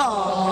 อ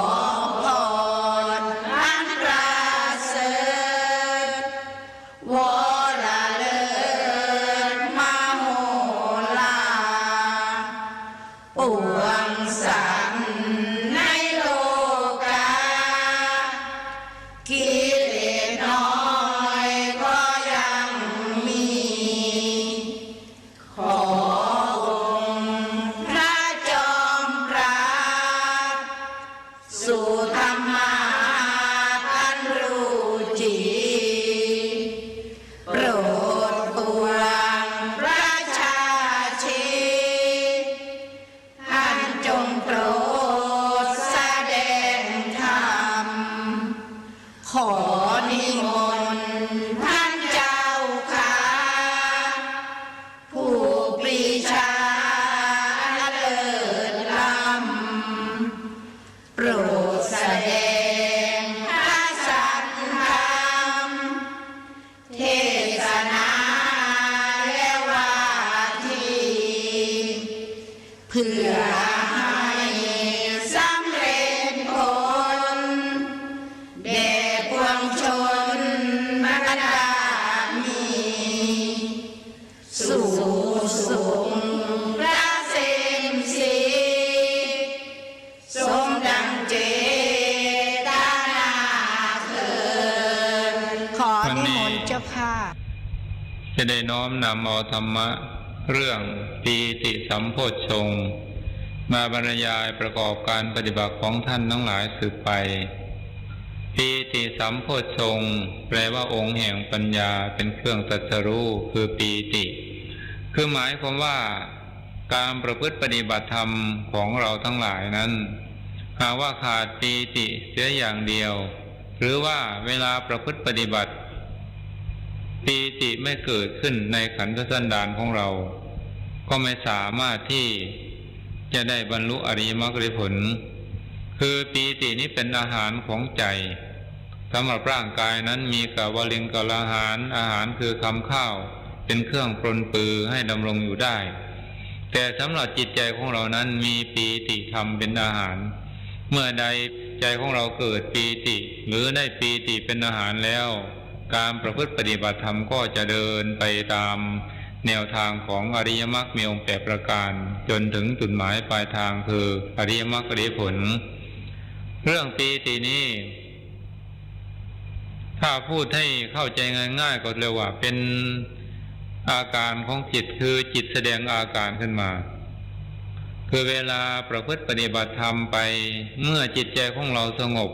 รรมะ เรื่องปีติสัมโพชฌงมาบรรยายประกอบการปฏิบัติของท่านทั้งหลายสืบไปปีติสัมโพชฌงแปลว่าองค์แห่งปัญญาเป็นเครื่องตรัสรู้คือปีติ คือหมายความว่า การประพฤติปฏิบัติธรรมของเราทั้งหลายนั้น หากว่าขาดปีติเสียอย่างเดียว หรือว่าเวลาประพฤติปฏิบัติ ปีติไม่เกิดขึ้นในขันธสันดานของเรา ก็ไม่สามารถที่จะได้บรรลุอริยมรรคผล คือปีตินี้เป็นอาหารของใจสำหรับร่างกายนั้นมีกาวลิงกลาหาร อาหารคือคำข้าว เป็นเครื่องปรนปือให้ดำรงอยู่ได้ แต่สำหรับจิตใจของเรานั้นมีปีติธรรมเป็นอาหาร เมื่อใดใจของเราเกิดปีติ หรือได้ปีติเป็นอาหารแล้ว การประพฤติปฏิบัติธรรมก็จะเดินไปตามแนวทางของอริยมรรคมีองค์แปดประการ จนถึงจุดหมายปลายทางคืออริยมรรคอริยผล เรื่องปีตินี้ ถ้าพูดให้เข้าใจง่ายๆก็เรียกว่าเป็นอาการของจิตคือจิตแสดงอาการขึ้นมา คือเวลาประพฤติปฏิบัติธรรมไปเมื่อจิตใจของเราสงบ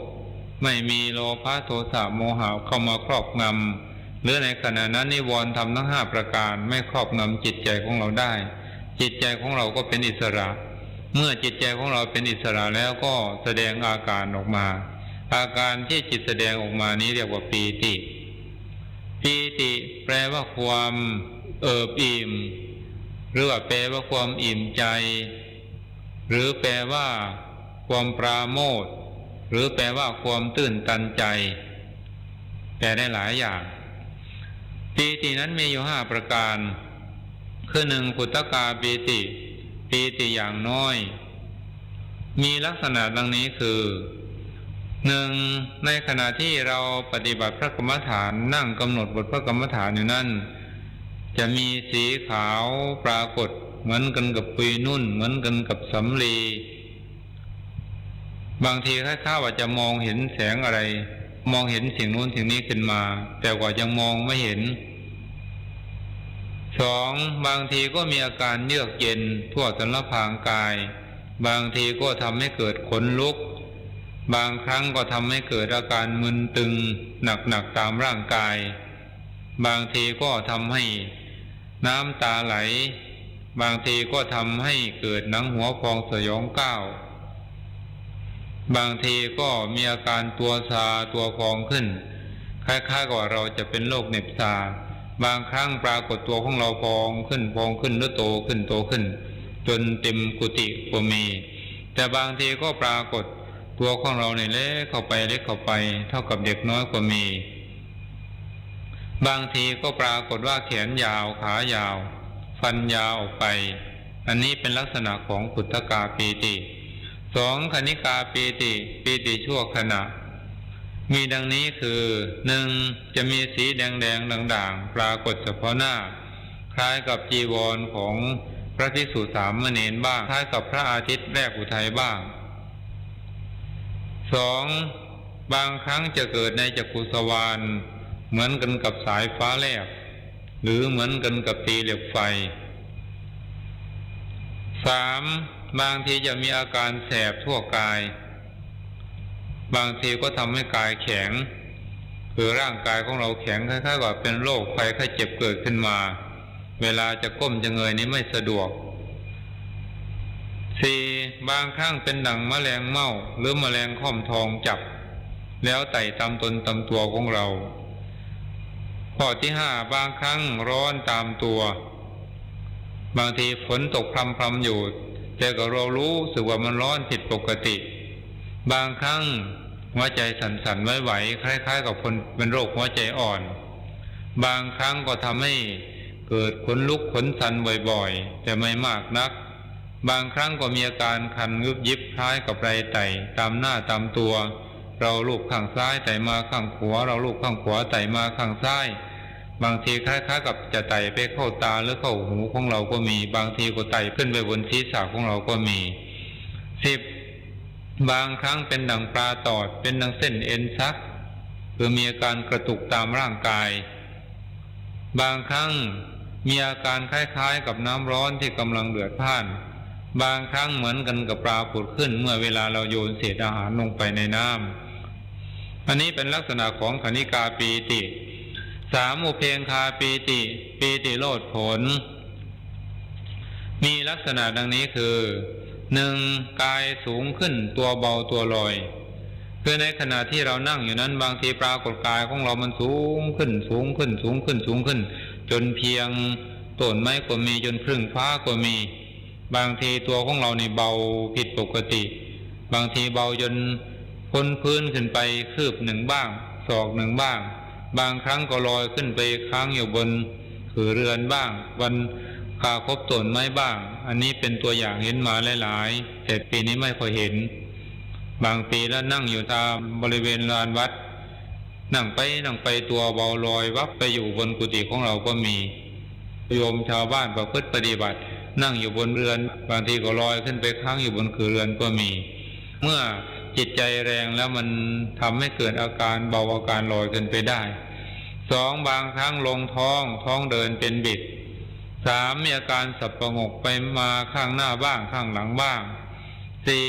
ไม่มีโลภะโทสะโมหะเข้ามาครอบงำหรือในขณะนั้นนิวรณ์ทำทั้งห้าประการไม่ครอบงำจิตใจของเราได้ จิตใจของเราก็เป็นอิสระ เมื่อจิตใจของเราเป็นอิสระแล้วก็แสดงอาการออกมา อาการที่จิตแสดงออกมานี้เรียกว่าปีติปีติแปลว่าความเอิบอิ่ม หรือว่าแปลว่าความอิ่มใจ หรือแปลว่า ความปราโมท หรือแปลว่าความตื่นตันใจ แปลได้หลายอย่าง ปีตินั้นมีอยู่ห้าประการ คือหนึ่งปุตตกาปีติ ปีติอย่างน้อย มีลักษณะดังนี้คือหนึ่งในขณะที่เราปฏิบัติพระกรรมฐานนั่งกำหนดบทพระกรรมฐานอยู่นั่น จะมีสีขาวปรากฏ เหมือนกันกับปุยนุ่น เหมือนกันกับสำลี บางทีข้าว่าจะมองเห็นแสงอะไร มองเห็นสิ่งนู้นสิ่งนี้ขึ้นมา แต่กว่ายังมองไม่เห็นสองบางทีก็มีอาการเยือกเย็นทั่วสันลพางกาย บางทีก็ทำให้เกิดขนลุก บางครั้งก็ทำให้เกิดอาการมึนตึง หนักๆตามร่างกาย บางทีก็ทำให้น้ำตาไหล บางทีก็ทำให้เกิดหนังหัวพองสยองก้าว บางทีก็มีอาการตัวซาตัวพองขึ้น คล้ายๆกับว่าเราจะเป็นโรคเน็บชาบางครั้งปรากฏตัวของเราพองขึ้นพองขึ้นหรือโตขึ้นโตขึ้น จนเต็มกุฏิก็มี แต่บางทีก็ปรากฏตัวของเราเนี่ยเล็กเข้าไปเล็กเข้าไป เท่ากับเด็กน้อยก็มี บางทีก็ปรากฏว่าแขนยาวขายาว ฟันยาวออกไป อันนี้เป็นลักษณะของปุตตกาปีติ สองคณิกาปีติปีติชั่วขณะ มีดังนี้คือหนึ่งจะมีสีแดงแดงด่างๆ ปรากฏเฉพาะหน้า คล้ายกับจีวรของพระภิกษุสามเณรบ้าง คล้ายกับพระอาทิตย์แรกอุทัยบ้างสองบางครั้งจะเกิดในจักรุสวานเหมือนกันกับสายฟ้าแลบหรือเหมือนกันกับตีเหล็กไฟ สามบางทีจะมีอาการแสบทั่วกาย บางทีก็ทำให้กายแข็ง คือร่างกายของเราแข็งคล้ายๆกับเป็นโรคไข้ไข้เจ็บเกิดขึ้นมา เวลาจะก้มจะเงยนี้ไม่สะดวกสี่บางครั้งเป็นดังมแมลงเม่าหรือมแมลงค่อมทองจับ แล้วไต่ตามตนตามตัวของเรา ข้อที่ห้าบางครั้งร้อนตามตัว บางทีฝนตกพรำพรำอยู่ แต่ก็เรารู้สึกว่ามันร้อนผิดปกติ บางครั้งหัวใจสั่นๆไหวๆคล้าย ๆ กับคนเป็นโรคหัวใจอ่อน บางครั้งก็ทำให้เกิดขนลุกขนสันบ่อยๆ แต่ไม่มากนัก บางครั้งก็มีอาการคันยุบยิบคล้ายกับไรไต่ตามหน้าตามตัว เราลูกข้างซ้ายไต่มาข้างขวาเราลูกข้างขวาไต่มาข้างซ้าย บางทีคล้ายๆกับจะไต่ไปเข้าตาหรือเข้าหูของเราก็มี บางทีก็ไต่ขึ้นไปบนศีรษะของเราก็มีสิบบางครั้งเป็นดังปลาตอด เป็นดังเส้นเอ็นซักคือมีอาการกระตุกตามร่างกาย บางครั้งมีอาการคล้ายๆ กับน้ำร้อนที่กำลังเดือดพ่าน บางครั้งเหมือนกันกับปลาผุดขึ้นเมื่อเวลาเราโยนเศษอาหารลงไปในน้ำอันนี้เป็นลักษณะของขณิกาปีติ สามอุเพงคาปีติปีติโลดผล มีลักษณะดังนี้คือหนึ่งกายสูงขึ้นตัวเบาตัวลอยคือในขณะที่เรานั่งอยู่นั้นบางทีปรากฏกายของเรามันสูงขึ้นสูงขึ้นสูงขึ้นสูงขึ้น จนเพียงต้นไม้ก็มีจนพึ่งฟ้าก็มี บางทีตัวของเราในเบาผิดปกติ บางทีเบาจนพ้นพื้นขึ้นไปคืบหนึ่งบ้างศอกหนึ่งบ้าง บางครั้งก็ลอยขึ้นไปค้างอยู่บนผือเรือนบ้าง วันคาคบต้นไม้บ้าง อันนี้เป็นตัวอย่างเห็นมาหลายๆแต่ปีนี้ไม่ค่อยเห็น บางปีแล้วนั่งอยู่ตามบริเวณลานวัด นั่งไปนั่งไปตัวเบาลอยวับไปอยู่บนกุฏิของเราก็มีโยมชาวบ้านประพฤติปฏิบัติ นั่งอยู่บนเรือน บางทีก็ลอยขึ้นไปค้างอยู่บนคือเรือนก็มี เมื่อจิตใจแรงแล้วมันทำให้เกิดอาการเบาอาการลอยขึ้นไปได้ สองบางครั้งลงท้องท้องเดินเป็นบิดสามมีอาการสับประงกไปมาข้างหน้าบ้างข้างหลังบ้างสี่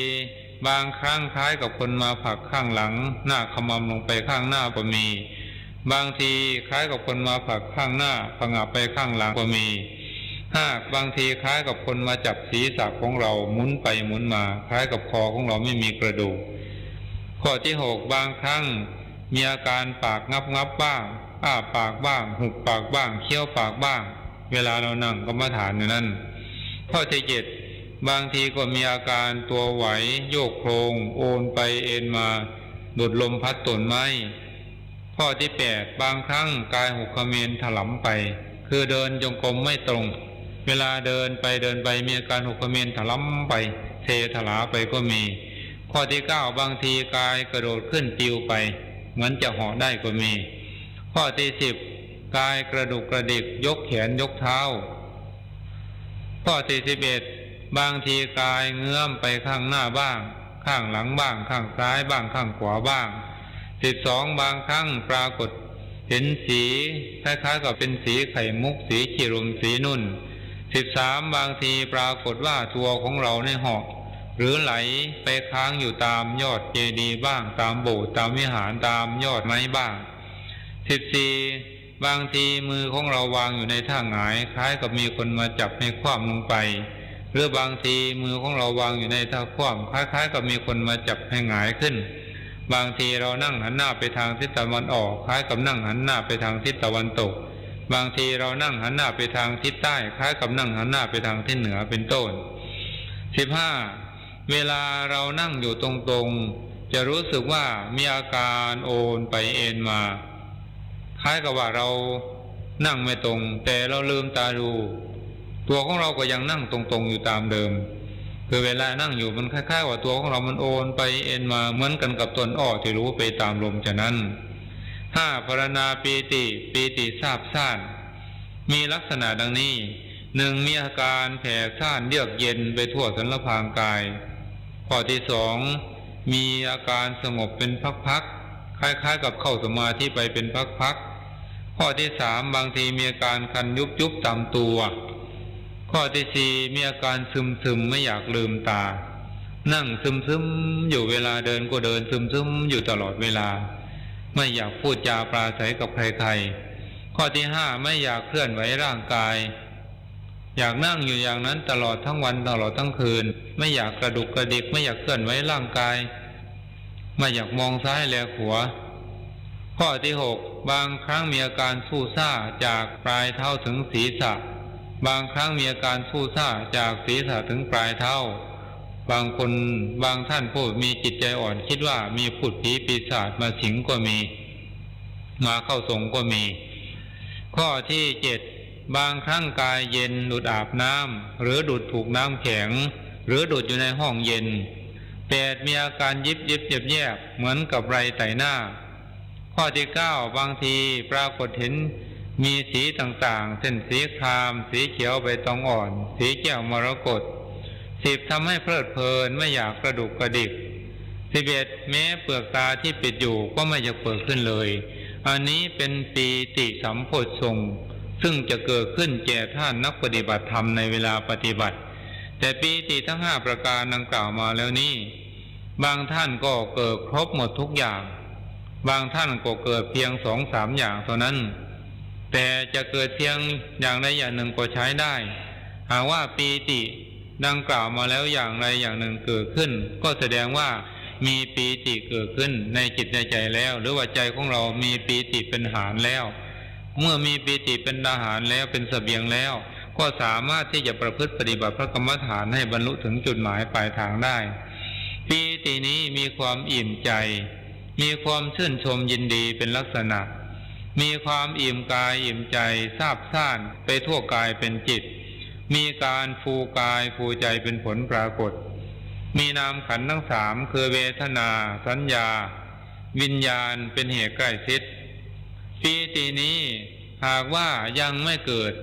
บางครั้งคล้ายกับคนมาผลักข้างหลัง หน้าขมำลงไปข้างหน้าก็มี บางทีคล้ายกับคนมาผลักข้างหน้าผงับไปข้างหลังก็มีห้าบางทีคล้ายกับคนมาจับศีรษะของเราหมุนไปหมุนมา คล้ายกับคอของเราไม่มีกระดูกข้อที่หกบางครั้งมีอาการปากงับงับบ้าง อ้าปากบ้าง หุบปากบ้าง เคี้ยวปากบ้าง เวลาเรานั่งก็มฐานอยู่นั่นข้อที่เจ็ดบางทีก็มีอาการตัวไหว โยกโครง โอนไปเอ็นมาดุดลมพัดตนไม้ข้อที่แปดบางครั้งกายหกขเมนถลำไป คือเดินจงกรมไม่ตรง เวลาเดินไปเดินไปมีอาการหกขเมนถลำไป เทถลาไปก็มี ข้อที่เก้าบางทีกายกระโดดขึ้นติวไป เหมือนจะเหาะได้ก็มี ข้อที่สิบกายกระดุกกระดิกยกแขนยกเท้า ข้อที่สิบเอ็ดบางทีกายเงื้อมไปข้างหน้าบ้าง ข้างหลังบ้าง ข้างซ้ายบ้างข้างขวาบ้างสิบสองบางครั้งปรากฏ เห็นสีคล้ายๆกับเป็นสีไข่มุกสีขีรุมสีนุ่นสิบสามบางทีปรากฏว่าตัวของเราในหอกหรือไหลไปค้างอยู่ตามยอดเจดีย์บ้าง ตามโบสถ์ตามวิหารตามยอดไม้บ้าง สิบสี่บางทีมือของเราวางอยู่ในท่าหงาย คล้ายกับมีคนมาจับให้คว่ำลงไป หรือบางทีมือของเราวางอยู่ในท่าคว่ำคล้ายๆกับมีคนมาจับให้หงายขึ้น บางทีเรานั่งหันหน้าไปทางทิศตะวันออก คล้ายกับนั่งหันหน้าไปทางทิศตะวันตก บางทีเรานั่งหันหน้าไปทางทิศใต้ คล้ายกับนั่งหันหน้าไปทางทิศเหนือเป็นต้นสิบห้าเวลาเรานั่งอยู่ตรงๆ จะรู้สึกว่ามีอาการโอนไปเอ็นมา ล้ายกับว่าเรานั่งไม่ตรง แต่เราลืมตาดู ตัวของเราก็ยังนั่งตรงๆอยู่ตามเดิม คือเวลานั่งอยู่มันคล้ายๆว่าตัวของเรามันโอนไปเอ็นมาเหมือนกันกับต้นอ้อที่รู้ไปตามลมฉะนั้นห้าปรณาปีติปีติทราบซ่านมีลักษณะดังนี้หนึ่งมีอาการแผ่ซ่านเยือกเย็นไปทั่วสันละพางกาย ข้อที่สองมีอาการสงบเป็นพักๆคล้ายๆ กับเข้าสมาธิไปเป็นพักๆ ข้อที่สามบางทีมีอาการคันยุบยุบตามตัว ข้อที่สี่มีอาการซึมซึมไม่อยากลืมตา นั่งซึมซึมอยู่เวลาเดินก็เดินซึมซึมอยู่ตลอดเวลา ไม่อยากพูดจาปราศัยกับใครๆ ข้อที่ห้าไม่อยากเคลื่อนไหวร่างกาย อยากนั่งอยู่อย่างนั้นตลอดทั้งวันตลอดทั้งคืน ไม่อยากกระดุกกระดิกไม่อยากเคลื่อนไหวร่างกาย ไม่อยากมองซ้ายแลขวา ข้อที่หกบางครั้งมีอาการสู้ซ่าจากปลายเท้าถึงศีรษะ บางครั้งมีอาการสู้ซ่าจากศีรษะถึงปลายเท้า บางคนบางท่านผู้มีจิตใจอ่อนคิดว่ามีผุดผีปีศาจมาสิงก็มี มาเข้าทรงก็มี ข้อที่เจ็ดบางครั้งกายเย็นดุดอาบน้ำหรือดุดถูกน้ำแข็ง หรือดุดอยู่ในห้องเย็นแปดมีอาการยิบยิบเย็บแยบเหมือนกับไรไต่หน้า ข้อที่เก้าบางทีปรากฏเห็นมีสีต่างๆ เช่นสีคราม สีเขียวใบตองอ่อน สีแก้วมรกตสิบทำให้เพลิดเพลินไม่อยากกระดุกกระดิกสิบเอ็ดแม้เปลือกตาที่ปิดอยู่ก็ไม่อยากเปิดขึ้นเลย อันนี้เป็นปีติสัมโพธทรงซึ่งจะเกิดขึ้นแก่ท่านนักปฏิบัติธรรมในเวลาปฏิบัติ แต่ปีติทั้งห้าประการดังกล่าวมาแล้วนี้ บางท่านก็เกิดครบหมดทุกอย่าง บางท่านก็เกิดเพียงสองสามอย่างเท่านั้น แต่จะเกิดเพียงอย่างใดอย่างหนึ่งก็ใช้ได้ หากว่าปีติดังกล่าวมาแล้วอย่างใดอย่างหนึ่งเกิดขึ้น ก็แสดงว่ามีปีติเกิดขึ้นในจิตในใจแล้ว หรือว่าใจของเรามีปีติเป็นฐานแล้ว เมื่อมีปีติเป็นอาหารแล้วเป็นสเสบียงแล้ว ก็สามารถที่จะประพฤติปฏิบัติพระกรรมฐานให้บรรลุถึงจุดหมายปลายทางได้ ปีตินี้มีความอิ่มใจ มีความชื่นชมยินดีเป็นลักษณะ มีความอิ่มกายอิ่มใจทราบซ่านไปทั่วกายเป็นจิต มีการฟูกายฟูใจเป็นผลปรากฏ มีนามขันทั้งสามคือเวทนา สัญญา วิญญาณเป็นเหตุใกล้ชิดปีตินี้หากว่ายังไม่เกิด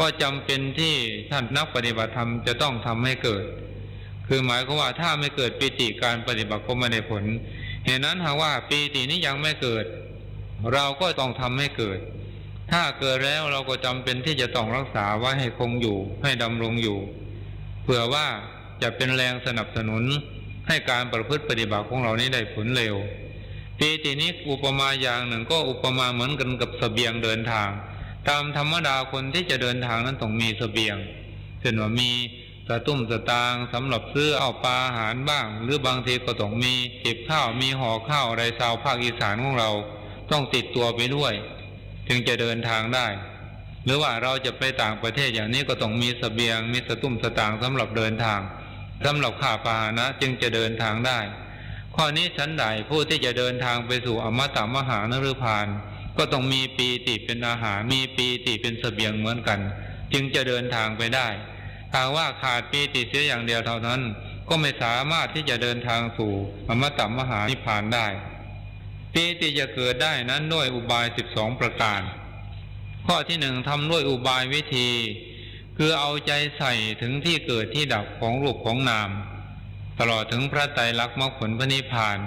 ก็จำเป็นที่ท่านนักปฏิบัติธรรมจะต้องทำให้เกิด คือหมายความว่าถ้าไม่เกิดปีติการปฏิบัติก็ไม่ได้ผล เหตุนั้นหากว่าปีตินี้ยังไม่เกิด เราก็ต้องทำให้เกิด ถ้าเกิดแล้วเราก็จำเป็นที่จะต้องรักษาไว้ให้คงอยู่ ให้ดำรงอยู่ เผื่อว่าจะเป็นแรงสนับสนุนให้การประพฤติปฏิบัติของเรานี้ได้ผลเร็วปีตินี้อุปมาอย่างหนึ่งก็อุปมาเหมือนกันกับสเสบียงเดินทาง ตามธรรมดาคนที่จะเดินทางนั้นต้องมีสเสบียงเช่นว่ามี สะตุ้มสตางสำหรับซื้อเอาปลาอาหารบ้าง หรือบางทีก็ต้องมีเก็บข้าวมีห่อข้าวอะไรชาวภาคอีสานของเรา ต้องติดตัวไปด้วย จึงจะเดินทางได้ หรือว่าเราจะไปต่างประเทศอย่างนี้ก็ต้องมีสเสบียง มีสะตุ้มสตางสำหรับเดินทางสำหรับข้าพาหนะจึงจะเดินทางได้ ข้อนี้ชั้นใดผู้ที่จะเดินทางไปสู่อมตะมหานฤพาน ก็ต้องมีปีติเป็นอาหารมีปีติเป็นสเสบียงเหมือนกัน จึงจะเดินทางไปได้ หากว่าขาดปีติเสียอย่างเดียวเท่านั้น ก็ไม่สามารถที่จะเดินทางสู่อมตะมหานิพพานได้ ปีติจะเกิดได้นั้นด้วยอุบายสิบสองประการ ข้อที่หนึ่งทำด้วยอุบายวิธี คือเอาใจใส่ถึงที่เกิดที่ดับของรูปของนาม ตลอดถึงพระไตรลักษณ์มรรคผลพระนิพพาน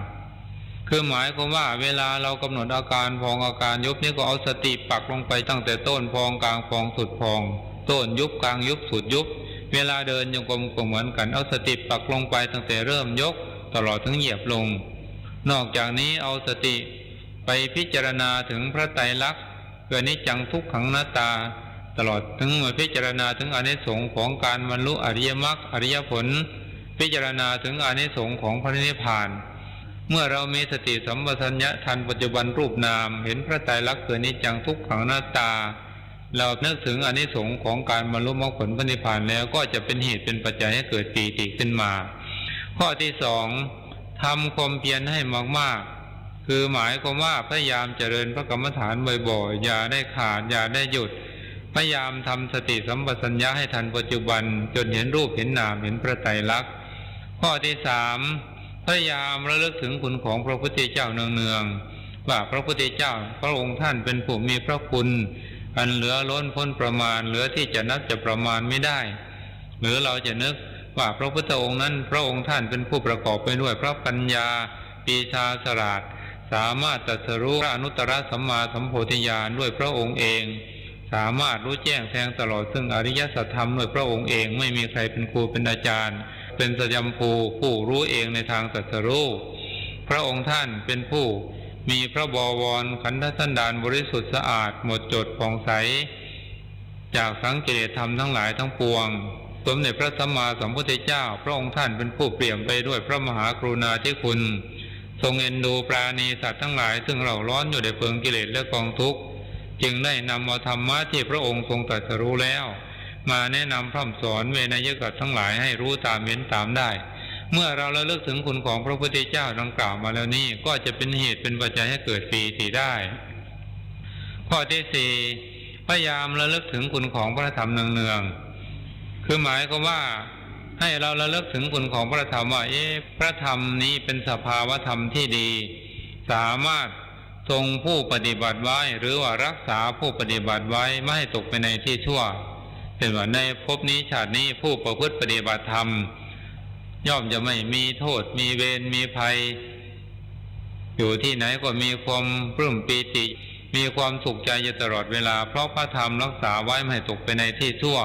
คือหมายความว่าเวลาเรากำหนดอาการพองอาการยุบนี่ก็เอาสติปักลงไปตั้งแต่ต้นพองกลางพองสุดพอง ต้นยุบกลางยุบสุดยุบ เวลาเดินโยงกลมก็เหมือนกันเอาสติปักลงไปตั้งแต่เริ่มยกตลอดถึงเหยียบลง นอกจากนี้เอาสติไปพิจารณาถึงพระไตรลักษณ์เกิดนิจังทุกขังหนาตา ตลอดถึงมาพิจารณาถึงอนิสงส์ของการบรรลุอริยมรรคอริยผล พิจารณาถึงอนิสงส์ของพระนิพพาน เมื่อเรามีสติสัมปชัญญะทันปัจจุบันรูปนาม เห็นพระไตรลักษณ์เกิดนิจังทุกขังหนาตา เรานึกถึงอานิสงส์ของการบรรลุมรรคผลพระนิพพานแล้วก็จะเป็นเหตุเป็นปัจจัยให้เกิดปีติขึ้นมา ข้อที่สองทำความเพียรให้มากๆ คือหมายความว่าพยายามเจริญพระกรรมฐานบ่อยๆ อย่าได้ขาดอย่าได้หยุด พยายามทำสติสัมปชัญญะให้ทันปัจจุบัน จนเห็นรูปเห็นนามเห็นพระไตรลักษณ์ ข้อที่สามพยายามระลึกถึงคุณของพระพุทธเจ้าเนืองๆว่าพระพุทธเจ้าพระองค์ท่านเป็นผู้มีพระคุณ อันเหลือล้นพ้นประมาณ เหลือที่จะนับจะประมาณไม่ได้ หรือเราจะนึกว่าพระพุทธองค์นั้น พระองค์ท่านเป็นผู้ประกอบไปด้วยพระปัญญา ปีชาสราดสามารถตรัสรู้พระอนุตตรสัมมาสัมโพธิญาณด้วยพระองค์เอง สามารถรู้แจ้งแทงตลอดซึ่งอริยสัจธรรมด้วยพระองค์เองไม่มีใครเป็นครูเป็นอาจารย์ เป็นสยามภูผู้รู้เองในทางตรัสรู้พระองค์ท่านเป็นผู้ มีพระบวรขันธสันดานบริสุทธิ์สะอาดหมดจดผ่องใส จากสังเกตธรรมทั้งหลายทั้งปวง สมเด็จพระสัมมาสัมพุทธเจ้า พระองค์ท่านเป็นผู้เปลี่ยมไปด้วยพระมหากรุณาธิคุณ ทรงเอ็นดูปราณีสัตว์ทั้งหลาย ซึ่งเราร้อนอยู่ในเพลิงกิเลสและกองทุกข์ จึงได้นำเอาธรรมะที่พระองค์ทรงตรัสรู้แล้ว มาแนะนำพร่ำสอนเวนยกัตทั้งหลายให้รู้ตามเห็นตามได้ เมื่อเราระลึกถึงคุณของพระพุทธเจ้าดังกล่าวมาแล้วนี้ก็จะเป็นเหตุเป็นปัจจัยให้เกิดปีติได้ ข้อที่สี่พยายามระลึกถึงคุณของพระธรรมเนืองๆคือหมายก็ว่าให้เราระลึกถึงคุณของพระธรรมว่าเอ๊ะพระธรรมนี้เป็นสภาวธรรมที่ดี สามารถทรงผู้ปฏิบัติไว้ หรือว่ารักษาผู้ปฏิบัติไว้ไม่ให้ตกไปในที่ชั่วเป็นว่าในภพนี้ชาตินี้ผู้ประพฤติปฏิบัติธรรม ย่อมจะไม่มีโทษมีเวรมีภัย อยู่ที่ไหนก็มีความปลื้มปีติ มีความสุขใจอยู่ตลอดเวลา เพราะพระธรรมรักษาไว้ไม่ตกไปในที่ชั่ว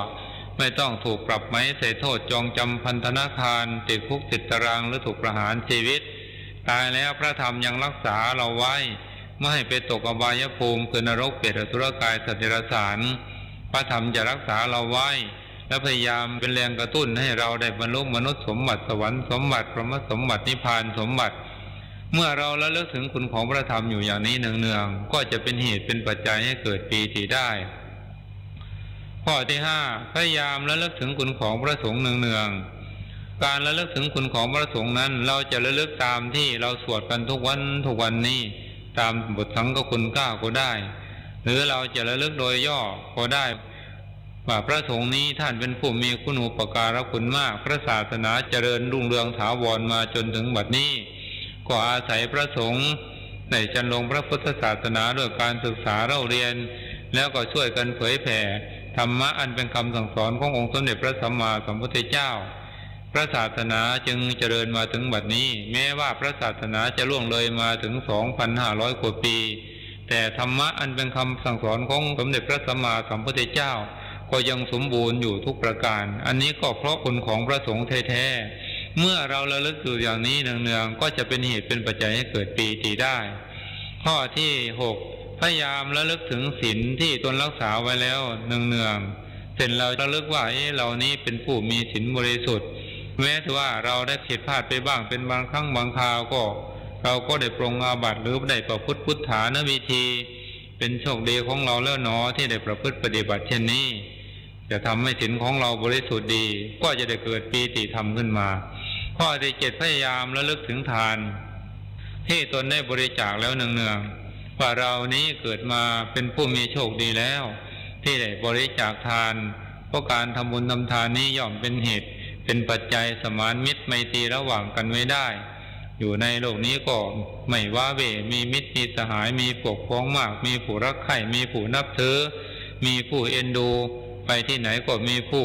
ไม่ต้องถูกปรับไหมใส่โทษจองจำพันธนาคาร ติดคุกติดตารางหรือถูกประหารชีวิต ตายแล้วพระธรรมยังรักษาเราไว้ไม่ให้ไปตกอบายภูมิคือนรกเปรตอสุรกายสัตว์เดรัจฉานพระธรรมจะรักษาเราไว้ และพยายามเป็นแรงกระตุ้นให้เราได้บรรลุมนุษย์สมบัติสวรรค์สมบัติพระมสมบัตินิพพานสมบัติ เมื่อเราระเลึกถึงคุณของพระธรรมอยู่อย่างนี้เนืองๆก็จะเป็นเหตุเป็นปัจจัยให้เกิดปีติได้ ข้อที่ห้าพยายามระเลึกถึงคุณของพระสงฆ์เนืองๆการระเลึกถึงคุณของพระสงฆ์นั้น เราจะระเลึกตามที่เราสวดกันทุกวันทุกวันนี้ตามบทสังฆคุณเก้าก็ได้ หรือเราจะระลึกโดยย่อก็ได้ ว่าพระสงฆ์นี้ท่านเป็นผู้มีคุณอุปการะคุณมาก พระศาสนาเจริญรุ่งเรืองถาวรมาจนถึงบัดนี้ ก็อาศัยพระสงฆ์ในจันลงพระพุทธศาสนาด้วยการศึกษาเล่าเรียน แล้วก็ช่วยกันเผยแผ่ธรรมะอันเป็นคำสั่งสอนขององค์สมเด็จพระสัมมาสัมพุทธเจ้า พระศาสนาจึงเจริญมาถึงบัดนี้ แม้ว่าพระศาสนาจะล่วงเลยมาถึง2,500กว่าปี แต่ธรรมะอันเป็นคำสั่งสอนของสมเด็จพระสัมมาสัมพุทธเจ้า ก็ยังสมบูรณ์อยู่ทุกประการ อันนี้ก็เพราะคุณของพระสงฆ์แท้ๆ เมื่อเราระลึกอยู่อย่างนี้เนืองๆ ก็จะเป็นเหตุเป็นปัจจัยให้เกิดปีติได้ ข้อที่หกพยายามระลึกถึงศีลที่ตนรักษาไว้แล้วเนืองๆเสร็จเราระลึกว่าเอ๊ะเรานี้เป็นผู้มีศีลบริสุทธิ์ แม้ว่าเราได้ผิดพลาดไปบ้างเป็นบางครั้งบางคราวก็ เราก็ได้ปรงอาบัติหรือได้ประพฤติพุทธานวิธี เป็นโชคดีของเราแล้วหนอที่ได้ประพฤติปฏิบัติเช่นนี้ จะทำให้ศีลของเราบริสุทธิ์ดี ก็จะได้เกิดปีติธรรมขึ้นมา ข้อที่เจ็ดพยายามระลึกถึงทาน ที่ตนได้บริจาคแล้วเนืองๆว่าเรานี้เกิดมาเป็นผู้มีโชคดีแล้ว ที่ได้บริจาคทาน เพราะการทำบุญทำทานนี้ย่อมเป็นเหตุ เป็นปัจจัยสมานมิตรไมตรีระหว่างกันไว้ได้ อยู่ในโลกนี้ก็ไม่ว่าเวมีมิตรมีสหายมีปกพ้องมาก มีผู้รักใคร่มีผู้นับถือมีผู้เอ็นดู ไปที่ไหนก็มีผู้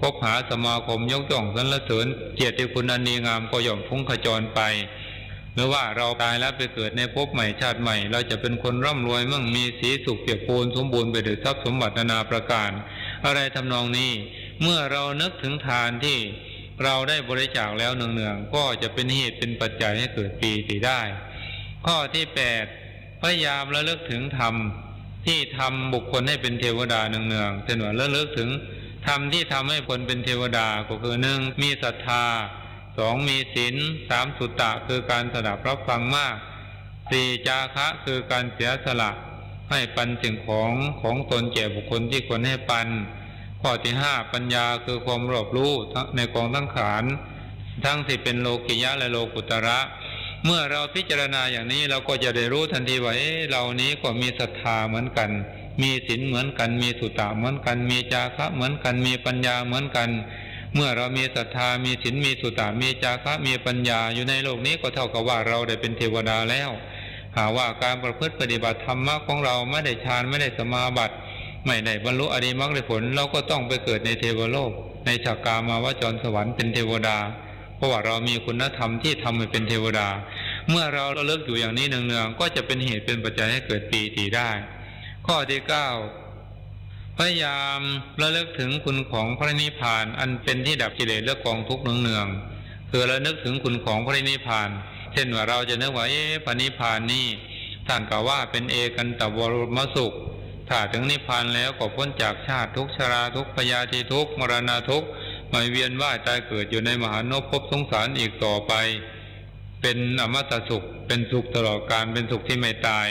พบหาสมาคมยกย่องสรรเสริญเกียรติคุณอันดีงามก็ย่อมพุ่งขจรไปหรือว่าเราตายแล้วไปเกิดในภพใหม่ชาติใหม่ เราจะเป็นคนร่ำรวยมั่งมีสีสุขเปียกปูนสมบูรณ์ไปด้วยทรัพย์สมบัตินานาประการ อะไรทำนองนี้ เมื่อเรานึกถึงทานที่เราได้บริจาคแล้วเนืองๆก็จะเป็นเหตุเป็นปัจจัยให้เกิดปีติได้ ข้อที่แปดพยายามระลึกถึงธรรม ที่ทำบุคคลให้เป็นเทวดาเนืองๆเช่นว่าระลึกถึงธรรมที่ทำให้คนเป็นเทวดาก็คือหนึ่งมีศรัทธาสองมีศีลสามสุตตะคือการสดับรับฟังมากสี่จาคะคือการเสียสละให้ปันสิ่งของของตนแก่บุคคลที่ควรให้ปัน ข้อที่ห้าปัญญาคือความรอบรู้ในกองทั้งขาน ทั้งที่เป็นโลกิยะและโลกุตระ เมื่อเราพิจารณาอย่างนี้เราก็จะได้รู้ทันทีว่าเอ๊ะเรานี้ก็มีศรัทธาเหมือนกัน มีศีลเหมือนกัน มีสุตตะเหมือนกัน มีจาคะเหมือนกัน มีปัญญาเหมือนกัน เมื่อเรามีศรัทธามีศีลมีสุตตะมีจาคะมีปัญญาอยู่ในโลกนี้ก็เท่ากับว่าเราได้เป็นเทวดาแล้ว หากว่าการประพฤติปฏิบัติธรรมะของเราไม่ได้ฌานไม่ได้สมาบัติไม่ได้บรรลุอริมักได้ผล เราก็ต้องไปเกิดในเทวโลก ในฉากกามาวจรสวรรค์เป็นเทวดา เพราะว่าเรามีคุณธรรมที่ทำให้เป็นเทวดา เมื่อเราระลึกอยู่อย่างนี้เนืองๆก็จะเป็นเหตุเป็นปัจจัยให้เกิดปีติได้ ข้อที่เก้าพยายามระลึกถึงคุณของพระนิพพาน อันเป็นที่ดับกิเลสและกองทุกข์เนืองๆคือระลึกถึงคุณของพระนิพพาน เช่นว่าเราจะนึกว่าเอ๊ะพระนิพพานนี่ท่านกล่าวว่าเป็นเอกันตวรมสุขถ้าถึงนิพพานแล้วก็พ้นจากชาติทุกชราทุกพยาธิทุกมรณะทุก ไม่เวียนว่ายตายเกิดอยู่ในมหานพภพสงสารอีกต่อไป เป็นอมตะสุข เป็นสุขตลอดการเป็นสุขที่ไม่ตาย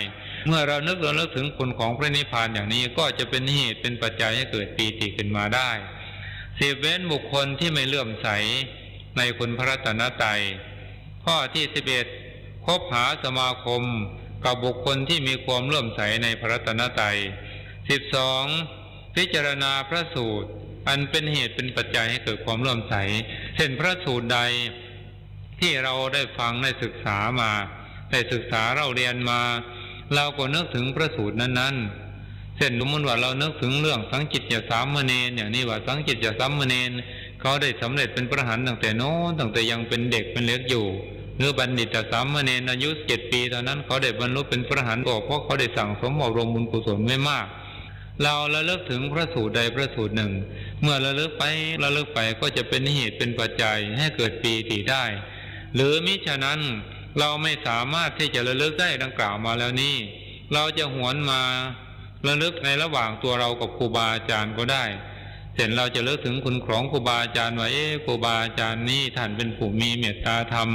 เมื่อเรานึกเราเลิกถึงคุณของพระนิพพานอย่างนี้ก็จะเป็นเหตุเป็นปัจจัยให้เกิดปีติขึ้นมาได้สิบเว้นบุคคลที่ไม่เลื่อมใสในคุณพระรัตนตรัยข้อที่สิบเอ็ดคบหาสมาคมกับบุคคลที่มีความเลื่อมใสในพระรัตนตรัยสิบสองพิจารณาพระสูตร อันเป็นเหตุเป็นปัจจัยให้เกิดความเลื่อมใสเช่นพระสูตรใดที่เราได้ฟังได้ศึกษามา ได้ศึกษาเราเรียนมา เราก็นึกถึงพระสูตรนั้นๆเช่นสมมติว่าเรานึกถึงเรื่องสังจิตยสามเณรอย่างนี้ว่าสังจิตยสามเณรเขาได้สำเร็จเป็นพระหันตั้งแต่โน้นตั้งแต่ยังเป็นเด็กเป็นเล็กอยู่หรือบัณฑิตสามเณรอายุเจ็ดปีตอนนั้นเขาได้บรรลุเป็นพระหันก็เพราะเขาได้สั่งสมอบรมบุญกุศลไม่มาก เราระลึกถึงพระสูตรใดพระสูตรหนึ่ง เมื่อระลึกไประลึกไปก็จะเป็นเหตุเป็นปัจจัยให้เกิดปีติได้ หรือมิฉะนั้นเราไม่สามารถที่จะระลึกได้ดังกล่าวมาแล้วนี้ เราจะหวนมาระลึกในระหว่างตัวเรากับครูบาอาจารย์ก็ได้เช่นเราจะเลิกถึงคุณของครูบาอาจารย์ว่าเอ๊ครูบาอาจารย์นี่ท่านเป็นผู้มีเมตตาธรรม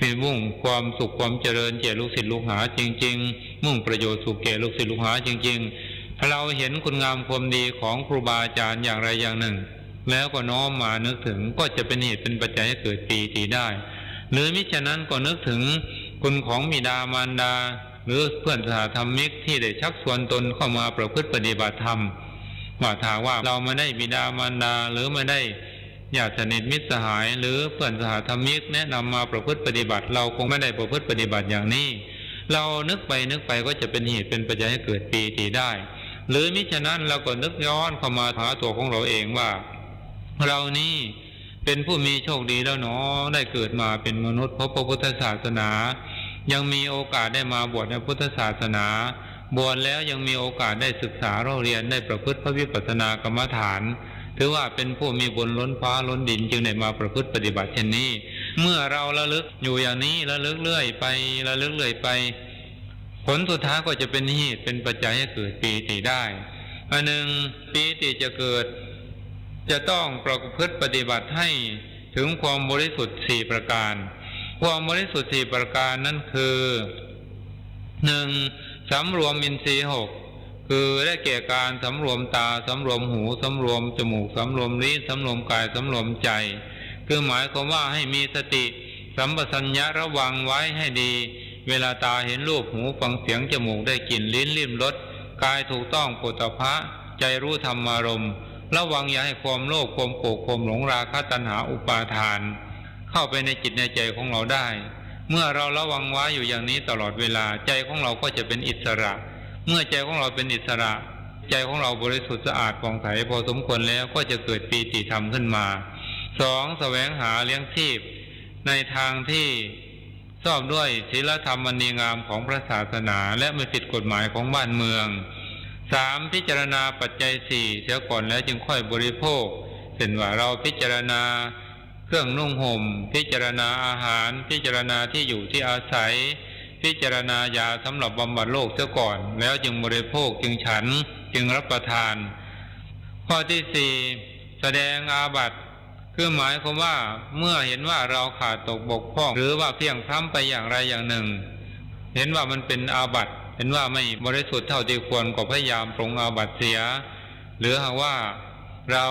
มีมุ่งความสุขความเจริญแก่ลูกศิษย์ลูกหาจริง ๆ มุ่งประโยชน์สุขแก่ลูกศิษย์ลูกหาจริง ๆ เราเห็นคุณงามความดีของครูบาอาจารย์อย่างไรอย่างหนึ่ง แล้วก็น้อมมานึกถึงก็จะเป็นเหตุเป็นปัจจัยให้เกิดปีติได้ หรือมิฉะนั้นก็นึกถึงคุณของมิดามารดา หรือเพื่อนสหธรรมิกที่ได้ชักชวนตนเข้ามาประพฤติปฏิบัติธรรมว่าถ้าว่าเราไม่ได้บิดามารดาหรือไม่ได้ญาติสนิทมิตรสหาย หรือเพื่อนสหธรรมิกแนะนำมาประพฤติปฏิบัติ เราคงไม่ได้ประพฤติปฏิบัติอย่างนี้ เรานึกไปนึกไปก็จะเป็นเหตุเป็นปัจจัยให้เกิดปีติได้ หรือมิฉะนั้นเราก็นึกย้อนเข้ามาหาตัวของเราเองว่า เรานี่เป็นผู้มีโชคดีแล้วเนาะได้เกิดมาเป็นมนุษย์พบพระพุทธศาสนา ยังมีโอกาสได้มาบวชในพุทธศาสนาบวชแล้วยังมีโอกาสได้ศึกษาเราเรียนได้ประพฤติพระวิปัสสนากรรมฐาน ถือว่าเป็นผู้มีบุญล้นฟ้าล้นดินจึงได้มาประพฤติปฏิบัติเช่นนี้ เมื่อเราระลึกอยู่อย่างนี้ระลึกเรื่อยไประลึกเรื่อยไป ผลสุดท้ายก็จะเป็นเหตุเป็นปัจจัยให้เกิดปีติได้อันหนึ่งปีติจะเกิด จะต้องประพฤติปฏิบัติให้ถึงความบริสุทธิ์สี่ประการ ความบริสุทธิ์สี่ประการนั่นคือหนึ่งสำรวมอินทรีย์หกคือได้แก่การสำรวมตาสำรวมหูสำรวมจมูกสำรวมลิ้นสำรวมกายสำรวมใจ คือหมายความว่าให้มีสติสัมปชัญญะระวังไว้ให้ดี เวลาตาเห็นรูปหูฟังเสียงจมูกได้กลิ่นลิ้นลิ้มรสกายถูกต้องปุถะพะใจรู้ธรรมารมณ์ระวังอย่าให้ความโลภความโกรธความหลงราคะตัณหาอุปาทาน เข้าไปในจิตในใจของเราได้ เมื่อเราระวังไว้อยู่อย่างนี้ตลอดเวลาใจของเราก็จะเป็นอิสระ เมื่อใจของเราเป็นอิสระ ใจของเราบริสุทธิ์สะอาดผ่องใสพอสมควรแล้วก็จะเกิดปีติธรรมขึ้นมาสองแสวงหาเลี้ยงชีพ ในทางที่ ชอบด้วยศีลธรรมมันดีงามของพระศาสนา และไม่ผิดกฎหมายของบ้านเมืองสามพิจารณาปัจจัยสี่เสียก่อนแล้วจึงค่อยบริโภคเช่นว่าเราพิจารณา เครื่องนุ่งห่ม พิจารณาอาหาร พิจารณาที่อยู่ที่อาศัย พิจารณายาสำหรับบำบัดโรคเสียก่อน แล้วจึงบริโภคจึงฉันจึงรับประทาน ข้อที่สี่แสดงอาบัติ คือหมายความว่าเมื่อเห็นว่าเราขาดตกบกพร่อง หรือว่าเพียงพล้ำไปอย่างไรอย่างหนึ่ง เห็นว่ามันเป็นอาบัติเห็นว่าไม่บริสุทธิ์เท่าที่ควรก็พยายามปรงอาบัติเสีย หรือหากว่าเรา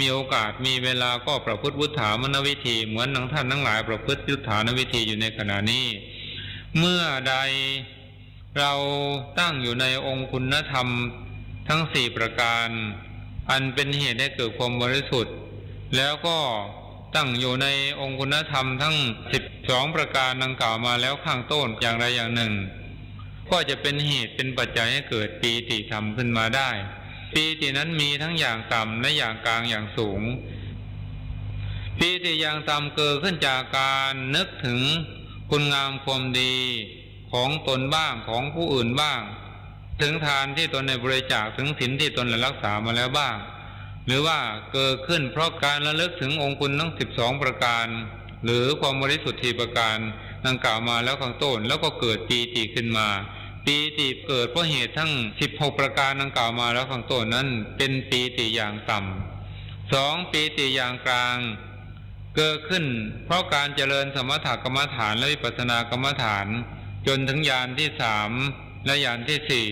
มีโอกาสมีเวลาก็ประพฤติวุฒามนวิธีเหมือนนังท่านทั้งหลายประพฤติยุทธานวิธีอยู่ในขณะนี้ เมื่อใดเราตั้งอยู่ในองค์คุณธรรมทั้งสี่ประการ อันเป็นเหตุให้เกิดความบริสุทธิ์ แล้วก็ตั้งอยู่ในองคุณธรรมทั้งสิบสองประการดังกล่าวมาแล้วข้างต้นอย่างใดอย่างหนึ่ง ก็จะเป็นเหตุเป็นปัจจัยให้เกิดปีติธรรมขึ้นมาได้ ปีตินั้นมีทั้งอย่างต่ำและอย่างกลางอย่างสูง ปีติอย่างต่ำเกิดขึ้นจากการนึกถึงคุณงามความดีของตนบ้างของผู้อื่นบ้าง ถึงทานที่ตนในบริจาคถึงศีลที่ตนรักษามาแล้วบ้าง หรือว่าเกิดขึ้นเพราะการระลึกถึงองค์คุณทั้งสิบสองประการ หรือความบริสุทธิ์ประการดังกล่าวมาแล้วข้างต้นแล้วก็เกิดปีติขึ้นมา ปีติเกิดเพราะเหตุทั้งสิบหกประการดังกล่าวมาแล้วข้างต้นนั้น เป็นปีติอย่างต่ำสองปีติอย่างกลาง เกิดขึ้น เพราะการเจริญสมถกรรมฐานและวิปัสสนากรรมฐาน จนถึงยานที่สามและยานที่สี่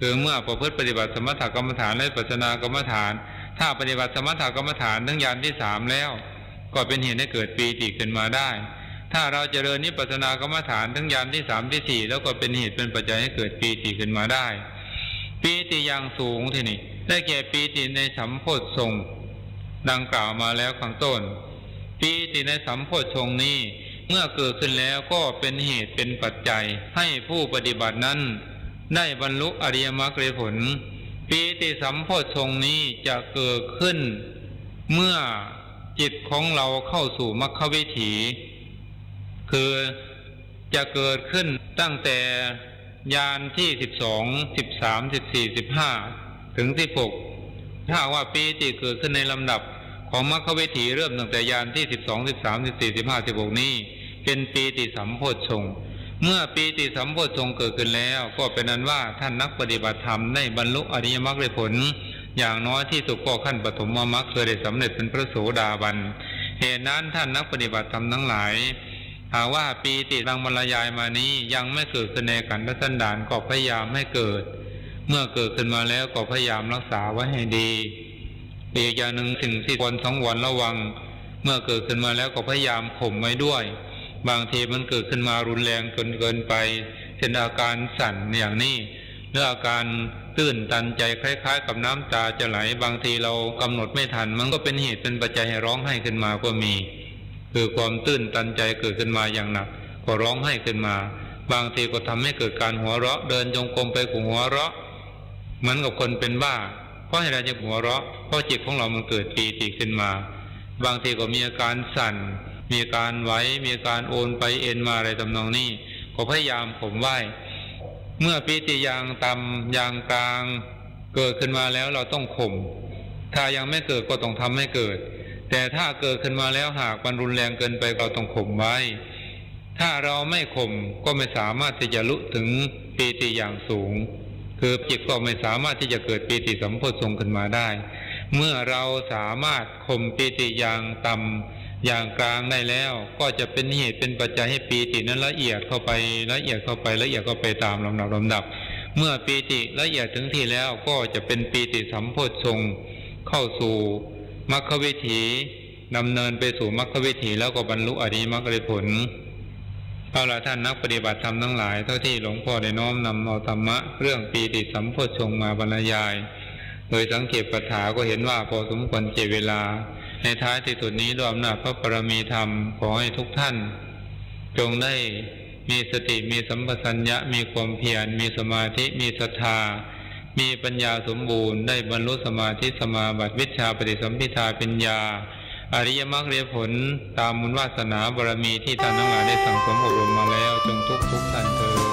คือเมื่อประพฤติปฏิบัติสมถกรรมฐานและวิปัสสนากรรมฐาน ถ้าปฏิบัติสมถกรรมฐานทั้งยานที่สามแล้ว ก็เป็นเหตุให้เกิดปีติขึ้นมาได้ ถ้าเราเจริญนิพพานากรรมฐานทั้งยานที่สามที่สี่แล้วก็เป็นเหตุเป็นปัจจัยให้เกิดปีติขึ้นมาได้ ปีติอย่างสูงทีนี่ได้แก่ปีติในสัมโพธทรงดังกล่าวมาแล้วข้างต้น ปีติในสัมโพธชงนี้เมื่อเกิดขึ้นแล้วก็เป็นเหตุเป็นปัจจัยให้ผู้ปฏิบัตินั้น ได้บรรลุอริยมรรคผล ปีติสัมโพธชงนี้จะเกิดขึ้น เมื่อจิตของเราเข้าสู่มรรควิถี คือจะเกิดขึ้นตั้งแต่ยานที่สิบสองสิบสามสิบสี่สิบห้าถึงสิบหกถ้าว่าปีติเกิดขึ้นในลำดับของมรรควิถีเริ่มตั้งแต่ยานที่สิบสองสิบสามสิบสี่สิบห้าสิบหกนี้ เป็นปีติสัมโพชง เมื่อปีติสัมโพชงเกิดขึ้นแล้ว ก็เป็นนั้นว่าท่านนักปฏิบัติธรรมได้บรรลุอริยมรรคผล อย่างน้อยที่สุดก็ขั้นปฐมมรรคเคยได้สำเร็จเป็นพระโสดาบันเหตุนั้นท่านนักปฏิบัติธรรมทั้งหลายหากว่าปีติบางบรรยายมานี้ยังไม่เกิดขึ้นในขันธสันดานก็พยายามให้เกิด เมื่อเกิดขึ้นมาแล้วก็พยายามรักษาไว้ให้ดีอีกอย่างหนึ่งสิ่งที่ควรสองวันระวัง เมื่อเกิดขึ้นมาแล้วก็พยายามข่มไว้ด้วย บางทีมันเกิดขึ้นมารุนแรงจนเกินไปเช่นอาการสั่นอย่างนี้หรืออาการตื้นตันใจคล้าย ๆ กับน้ำตาจะไหลบางทีเรากำหนดไม่ทัน มันก็เป็นเหตุเป็นปัจจัยให้ร้องไห้ขึ้นมาก็มี คือความตื้นตันใจเกิดขึ้นมาอย่างหนัก ก็ร้องไห้ขึ้นมา บางทีก็ทำให้เกิดการหัวเราะเดินจงกรมไปกูหัวเราะเหมือนกับคนเป็นบ้าเพราะเหตุใดจึงหัวเราะเพราะจิตของเรามันเกิดปีติขึ้นมา บางทีก็มีอาการสั่น มีการไหวมีการโอนไปเอ็นมาอะไรทำนองนี้ ก็พยายามผมไหวเมื่อปีติยางต่ำยางกลางเกิดขึ้นมาแล้วเราต้องข่มถ้ายังไม่เกิดก็ต้องทำให้เกิด แต่ถ้าเกิดขึ้นมาแล้วหากมันรุนแรงเกินไปเราต้องข่มไว้ ถ้าเราไม่ข่มก็ไม่สามารถที่จะลุถึงปีติอย่างสูง คือจิตก็ไม่สามารถที่จะเกิดปีติสัมโพชฌงขึ้นมาได้ เมื่อเราสามารถข่มปีติอย่างต่ำ อย่างกลางได้แล้วก็จะเป็นเหตุเป็นปัจจัยให้ปีตินั้นละเอียดเข้าไปละเอียดเข้าไปละเอียดเข้าไปตามลำดับลำดับ เมื่อปีติละเอียดถึงที่แล้วก็จะเป็นปีติสัมโพชงเข้าสู่มรรควิถีดำเนินไปสู่มรรควิถีแล้วก็บรรลุอริมรรคผลเอาละท่านนักปฏิบัติธรรมทั้งหลายเท่าที่หลวงพ่อได้น้อมนำเอาธรรมะ เรื่องปีติสัมโพชงมาบรรยาย โดยสังเกตปัญหาก็เห็นว่าพอสมควรเจเวลา ในท้ายที่สุดนี้ด้วยอำนาจพระปรมีธรรมขอให้ทุกท่าน จงได้มีสติมีสัมปชัญญะมีความเพียรมีสมาธิมีศรัทธา มีปัญญาสมบูรณ์ ได้บรรลุสมาธิสมาบัติวิชาปฏิสัมพิทาปัญญา อริยมรรคเรียผลตามมุญวาสนาบารมีที่ท่านทั้งหลายได้สั่งสมอบรมมาแล้ว จงทุกทุกท่านเถิด